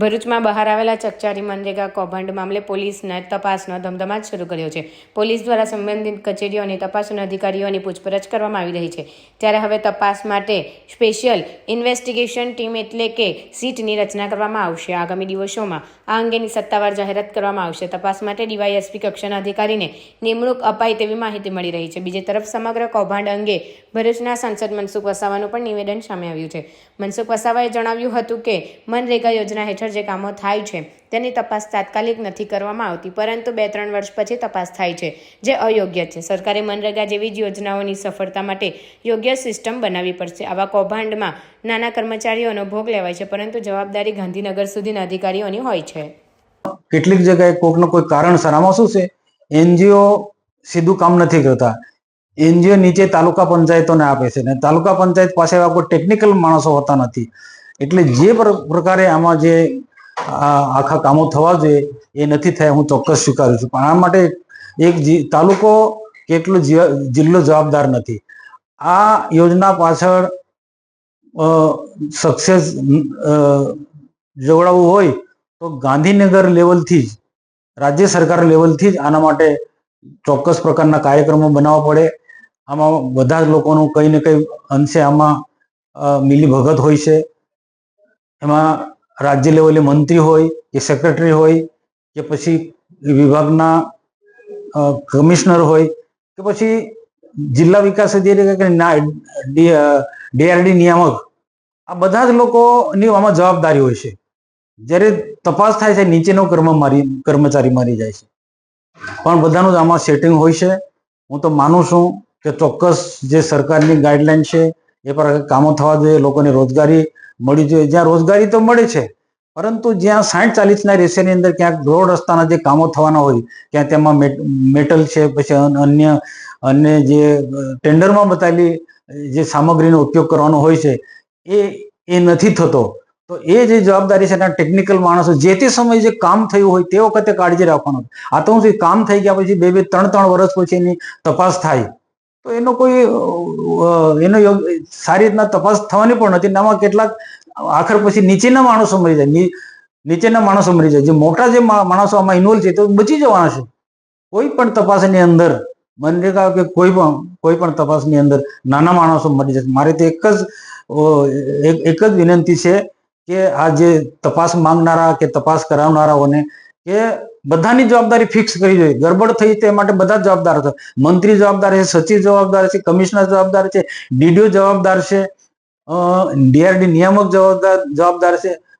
ભરૂચમાં બહાર આવેલા ચકચારી મનરેગા કૌભાંડ મામલે પોલીસને તપાસનો ધમધમાટ શરૂ કર્યો છે. પોલીસ દ્વારા સંબંધિત કચેરીઓની તપાસના અધિકારીઓની પૂછપરછ કરવામાં આવી રહી છે. ત્યારે હવે તપાસ માટે સ્પેશિયલ ઇન્વેસ્ટિગેશન ટીમ એટલે કે સીટની રચના કરવામાં આવશે. આગામી દિવસોમાં આ અંગેની સત્તાવાર જાહેરાત કરવામાં આવશે. તપાસ માટે ડીવાયએસપી કક્ષાના અધિકારીને નિમણૂક અપાય તેવી માહિતી મળી રહી છે. બીજી તરફ સમગ્ર કૌભાંડ અંગે ભરૂચના સાંસદ મનસુખ વસાવાનું પણ નિવેદન સામે આવ્યું છે. મનસુખ વસાવાએ જણાવ્યું હતું કે મનરેગા યોજના હેઠળ જે કામો થાય છે, તેની તપાસ તાત્કાલિક નથી કરવામાં આવતી, પરંતુ બે ત્રણ વર્ષ પછી તપાસ થાય છે, જે અયોગ્ય છે. સરકારે મનરેગા જેવી જ યોજનાઓની સફળતા માટે યોગ્ય સિસ્ટમ બનાવવી પડશે. આવા કૌભાંડમાં નાના કર્મચારીઓનો ભોગ લેવાય છે, પરંતુ જવાબદારી ગાંધીનગર સુધીના અધિકારીઓની હોય છે. કેટલીક જગ્યાએ કોઈકનો કોઈ કારણસર આમાં શું છે? એનજીઓ સીધું કામ નથી કરતા. એનજીઓ નીચે તાલુકા પંચાયતોને આપે છે ને તાલુકા પંચાયત પાસે એવા કોઈ ટેકનિકલ માણસો હોતા નથી. એટલે જે પ્ર- પ્રકારે આમાં જે આખા કામો થવા જોઈએ, એ નથી થયા, હું ચોક્કસ સ્વીકારું છું. પણ આ માટે એક તાલુકો કે એટલો જિલ્લો જવાબદાર નથી. આ યોજના પાછળ સક્સેસ જોવડાવવું હોય, તો ગાંધીનગર લેવલથી જ, રાજ્ય સરકાર લેવલથી જ આના માટે ચોક્કસ પ્રકારના કાર્યક્રમો બનાવવા પડે. આમાં બધા જ લોકોનું કંઈ ને કંઈ અંશે આમાં મિલી મિલીભગત હોય છે. એમાં રાજ્ય લેવલે મંત્રી હોય, કે સેક્રેટરી હોય, કે પછી વિભાગના કમિશનર હોય, કે પછી જિલ્લા વિકાસ અધિકારી કે ના ડીઆરડી નિયામક, આ બધા જ લોકોની આમાં જવાબદારી હોય છે. જ્યારે તપાસ થાય છે, નીચેનો કર્મ મારી, કર્મચારી મારી જાય છે. પણ બધાનું જ આમાં સેટિંગ હોય છે. હું તો માનું છું કે ચોક્કસ જે સરકારની ગાઈડલાઈન છે, એ પર કામો થવા જોઈએ, લોકોને રોજગારી મળી જોઈએ. જ્યાં રોજગારી તો મળે છે પરંતુ જ્યાં સાઠ ચાલીસના રેશિયાની અંદર ક્યાંક રોડ રસ્તાના જે કામો થવાના હોય ક્યાં તેમાં મેટ- મેટલ છે પછી અન- અન્ય અને જે ટેન્ડરમાં બતાવેલી જે સામગ્રીનો ઉપયોગ કરવાનો હોય છે એ એ નથી થતો. તો એ જે જવાબદારી છે એના ટેકનિકલ માણસો જે તે સમયે જે કામ થયું હોય તે વખતે કાળજી રાખવાનું. આ તો શું, કામ થઈ ગયા પછી બે બે ત્રણ ત્રણ વર્ષ પછી એની તપાસ થાય. તો એનો કોઈ એનો સારી રીતના તપાસ થવાની પણ નથી. આમાં કેટલાક આખર પછી નીચેના માણસો મરી જાય. નીચેના માણસો મરી જાય. જે મોટા જે માણસો આમાં ઇન્વોલ્વ છે તો બચી જવાના છે. કોઈ પણ તપાસની અંદર મનરેગા કે કોઈ પણ કોઈ પણ તપાસની અંદર નાના માણસો મરી જશે. મારે તો એક જ એક જ વિનંતી છે કે આ જે તપાસ માંગનારા કે તપાસ કરાવનારાઓને કે બધાની જવાબદારી ફિક્સ કરવી જોઈએ. ગડબડ થઈ તે માટે બધા જવાબદાર હતા. મંત્રી જવાબદાર છે, સચિવ જવાબદાર છે, કમિશનર જવાબદાર છે, ડીડીઓ જવાબદાર છે. ડીઆરડી નિયામક જવાબદાર જવાબદાર છે.